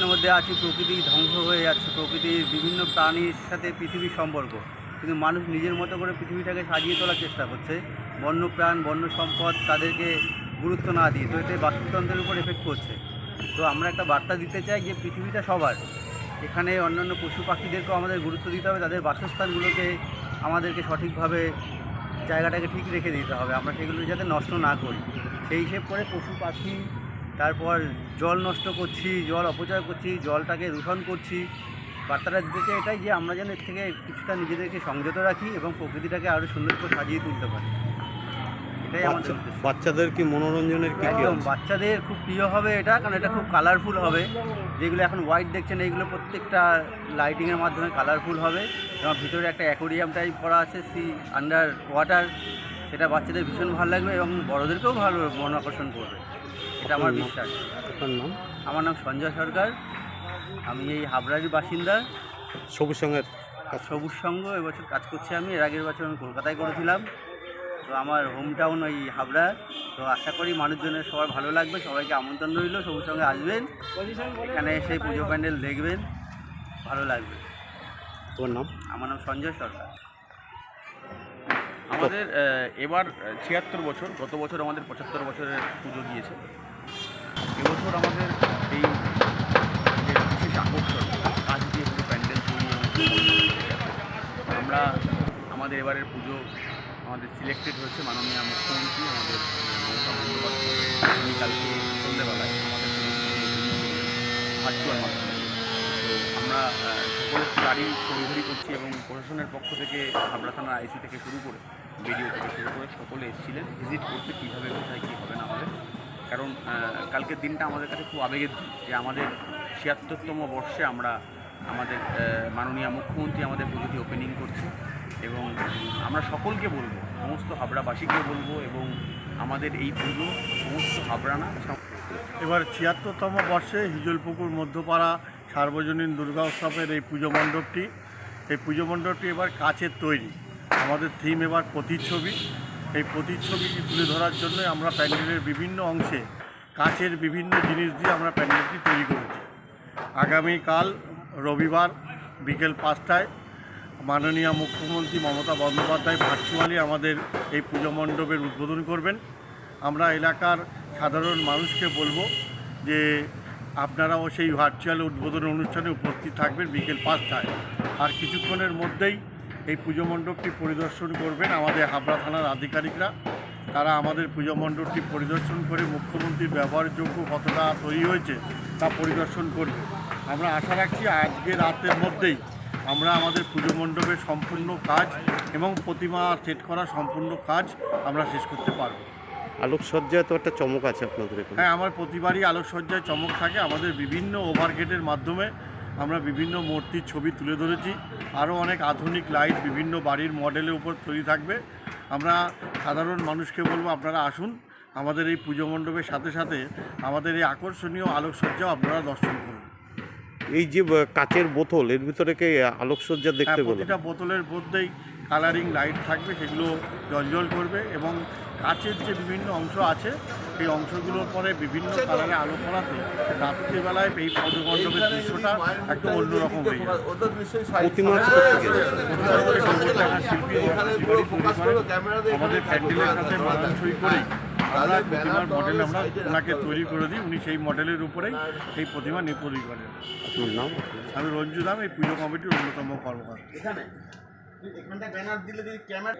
পরিবেশের মধ্যে আছি, প্রকৃতি ধ্বংস হয়ে যাচ্ছে, প্রকৃতির বিভিন্ন প্রাণীর সাথে পৃথিবীর সম্পর্ক। কিন্তু মানুষ নিজের মতো করে পৃথিবীটাকে সাজিয়ে তোলার চেষ্টা করছে। বন্যপ্রাণ বন্য সম্পদ তাদেরকে গুরুত্ব না দিয়ে, তো এতে বাস্তুতন্ত্রের উপর এফেক্ট করছে তো আমরা একটা বার্তা দিতে চাই যে পৃথিবীটা সবার। এখানে অন্যান্য পশু পাখিদেরকেও আমাদের গুরুত্ব দিতে হবে, তাদের বাসস্থানগুলোকে আমাদেরকে সঠিকভাবে জায়গাটাকে ঠিক রেখে দিতে হবে। আমরা সেগুলো যাতে নষ্ট না করি। সেই হিসেব করে পশু পাখি তারপর জল নষ্ট করছি জল অপচয় করছি জলটাকে দূষণ করছি। বার্তাটা দিতে এটাই যে আমরা যেন এর থেকে কিছুটা নিজেদেরকে সংযত রাখি এবং প্রকৃতিটাকে আরও সুন্দর করে সাজিয়ে তুলতে পারি। এটাই আমাদের বাচ্চা- বাচ্চাদের কি মনোরঞ্জনের কি একদম বাচ্চাদের খুব প্রিয় হবে এটা কারণ এটা খুব কালারফুল হবে। যেগুলো এখন হোয়াইট দেখছেন এইগুলো প্রত্যেকটা লাইটিংয়ের মাধ্যমে কালারফুল হবে। এবং ভিতরে একটা অ্যাকোরিয়াম টাইপ করা আছে সি আন্ডার ওয়াটার সেটা বাচ্চাদের ভীষণ ভালো লাগবে এবং বড়োদেরকেও ভালো মন আকর্ষণ করবে। এটা আমার বিশ্বাস। আমার নাম সঞ্জয় সরকার। আমি এই হাবড়ারই বাসিন্দা। সবুজ সঙ্গের সবুজ সঙ্গ এবছর কাজ করছি আমি। এর আগের বছর আমি কলকাতায় করেছিলাম। তো আমার হোম টাউন ওই হাবড়া। তো আশা করি মানুষজনের সবার ভালো লাগবে সবাইকে আমন্ত্রণ রইল সবুজ সঙ্গে আসবেন। এখানে এসে পুজো প্যান্ডেল দেখবেন ভালো লাগবে। তোমার নাম? আমার নাম সঞ্জয় সরকার। আমাদের এবার ছিয়াত্তর বছর, গত বছর আমাদের পঁচাত্তর বছরের পুজো গিয়েছে এবছর আমাদের এই বিশেষ আকর্ষণ, কাজ দিয়ে পুরো প্যান্ডেল তৈরি আমরা আমাদের এবারের পুজো আমাদের সিলেক্টেড হয়েছে মাননীয় মুখ্যমন্ত্রী, আমাদের মমতা বন্দ্যোপাধ্যায় সন্ধ্যেবেলায় ভার্চুয়াল মাধ্যমে। আমরা সকলের গাড়ি তড়িঘড়ি করছি এবং প্রশাসনের পক্ষ থেকে হাবড়া থানা আইসি থেকে শুরু করে বিডিও থেকে শুরু করে সকলে এসেছিলেন ভিজিট করতে কীভাবে, কোথায়, কী হবে না হবে। কারণ কালকের দিনটা আমাদের কাছে খুব আবেগের দিন, যে আমাদের ছিয়াত্তরতম বর্ষে আমরা আমাদের মাননীয় মুখ্যমন্ত্রী আমাদের পুজোটি ওপেনিং করছে এবং আমরা সকলকে বলব, সমস্ত হাবড়াবাসীকে বলব এবং আমাদের এই পুজো সমস্ত হাবড়ানা এবার ছিয়াত্তরতম বর্ষে হিজলপুকুর, মধ্যপাড়া, সার্বজনীন দুর্গা উৎসবের এই পুজো মণ্ডপটি, এই পুজো মণ্ডপটি এবার কাচের তৈরি। আমাদের থিম এবার প্রতিচ্ছবি। এই প্রতিচ্ছবিটি তুলে ধরার জন্য আমরা প্যান্ডেলের বিভিন্ন অংশে কাচের বিভিন্ন জিনিস দিয়ে আমরা প্যান্ডেলটি তৈরি করেছি। আগামীকাল রবিবার বিকেল পাঁচটায় মাননীয় মুখ্যমন্ত্রী মমতা বন্দ্যোপাধ্যায় ভার্চুয়ালি আমাদের এই পুজো মণ্ডপের উদ্বোধন করবেন। আমরা এলাকার সাধারণ মানুষকে বলব যে আপনারাও সেই ভার্চুয়াল উদ্বোধন অনুষ্ঠানে উপস্থিত থাকবেন বিকেল পাঁচটায়। আর কিছুক্ষণের মধ্যেই এই পুজো মণ্ডপটি পরিদর্শন করবেন আমাদের হাবড়া থানার আধিকারিকরা। তারা আমাদের পুজো মণ্ডপটি পরিদর্শন করে মুখ্যমন্ত্রীর ব্যবহারযোগ্য কতটা তৈরি হয়েছে তা পরিদর্শন করবে। আমরা আশা রাখছি আজকে রাতের মধ্যেই আমরা আমাদের পুজো মণ্ডপের সম্পূর্ণ কাজ এবং প্রতিমা সেট করা সম্পূর্ণ কাজ আমরা শেষ করতে পারব। আলোকসজ্জায় তো একটা চমক আছে আপনাদের হ্যাঁ আমার প্রতিবারই আলোকসজ্জায় চমক থাকে। আমাদের বিভিন্ন ওভারগেটের মাধ্যমে আমরা বিভিন্ন মূর্তির ছবি তুলে ধরেছি। আরও অনেক আধুনিক লাইট বিভিন্ন বাড়ির মডেলের উপর তৈরি থাকবে। আমরা সাধারণ মানুষকে বলব আপনারা আসুন। আমাদের এই পুজো মণ্ডপের সাথে সাথে আমাদের এই আকর্ষণীয় আলোকসজ্জাও আপনারা দর্শন করুন। এই যে কাচের বোতল এর ভিতরে কি আলোকসজ্জা হ্যাঁ দেখতে পেলেন প্রতিটা বোতলের মধ্যেই কালারিং লাইট থাকবে সেগুলো জলজল করবে এবং কাচের যে বিভিন্ন অংশ আছে সেই অংশগুলোর পরে বিভিন্ন কালারে আলো করাতে রাত্রিবেলায় এই পদমণ্ডপের দৃশ্যটা একদম অন্যরকম হয়ে আমাদের প্যান্ডেলের সাথে মানানসই করেই আমরা প্রতিমার মডেল আমরা ওনাকে তৈরি করে দিই। উনি সেই মডেলের উপরেই সেই প্রতিমা তৈরি করেন। আমি রঞ্জু দাম এই পুজো কমিটির অন্যতম কর্মকর্তা। এখানে এখানটা ব্যানার দিলে যদি ক্যামেরা ক্যামেরা